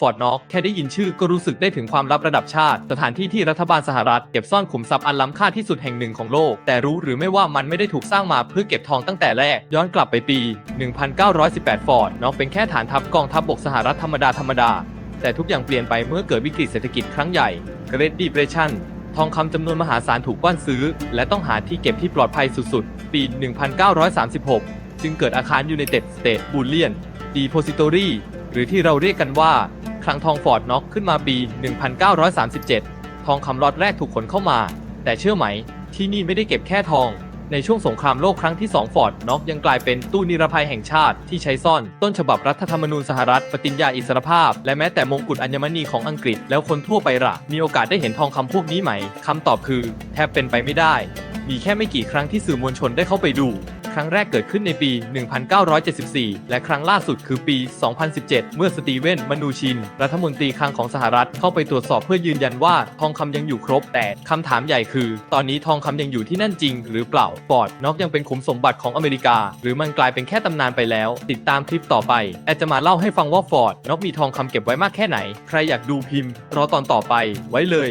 ฟอร์ดน็อกแค่ได้ยินชื่อก็รู้สึกได้ถึงความลับระดับชาติ สถานที่ที่รัฐบาลสหรัฐเก็บซ่อนขุมทรัพย์อันล้ำค่าที่สุดแห่งหนึ่งของโลก แต่รู้หรือไม่ว่ามันไม่ได้ถูกสร้างมาเพื่อเก็บทองตั้งแต่แรก ย้อนกลับไปปี 1918 ฟอร์ดน็อกเป็นแค่ฐานทัพกองทัพบกสหรัฐธรรมดาธรรมดา แต่ทุกอย่างเปลี่ยนไปเมื่อเกิดวิกฤตเศรษฐกิจครั้งใหญ่ Great Depression ทองคำจำนวนมหาศาลถูกกว้านซื้อ และต้องหาที่เก็บที่ปลอดภัยสุดๆ ปี 1936 จึงเกิดอาคาร United States Bullion Depository หรือที่เราเรียกกันว่า ลังทองฟอร์ดน็อกขึ้นมาปี 1937 ทองคำล็อตแรกถูกขนเข้ามา แต่เชื่อไหม ที่นี่ไม่ได้เก็บแค่ทอง ในช่วงสงครามโลกครั้งที่ 2 ฟอร์ดน็อกยังกลายเป็นตู้นิรภัยแห่งชาติที่ใช้ซ่อน ต้นฉบับรัฐธรรมนูญสหรัฐ ปฏิญญาอิสรภาพ และแม้แต่มงกุฎอัญมณีของอังกฤษ แล้วคนทั่วไปล่ะมีโอกาสได้เห็นทองคำพวกนี้ไหมคำตอบคือ แทบเป็นไปไม่ได้ มีแค่ไม่กี่ครั้งที่สื่อมวลชนได้เข้าไปดู ครั้งแรกเกิดขึ้นในปี 1974 และครั้งล่าสุดคือปี 2017 เมื่อสตีเวน มนูชิน รัฐมนตรีคลังของสหรัฐเข้าไปตรวจสอบเพื่อยืนยันว่าทองคำยังอยู่ครบ แต่คำถามใหญ่คือ ตอนนี้ทองคำยังอยู่ที่นั่นจริง หรือเปล่าฟอร์ดน็อกยังเป็นขุมสมบัติของอเมริกา หรือมันกลายเป็นแค่ตำนานไปแล้ว ติดตามคลิปต่อไปแอดจะมาเล่าให้ฟังว่าฟอร์ดน็อกมีทองคำเก็บไว้มากแค่ไหน ใครอยากดูพิมพ์ รอตอนต่อไปไว้เลย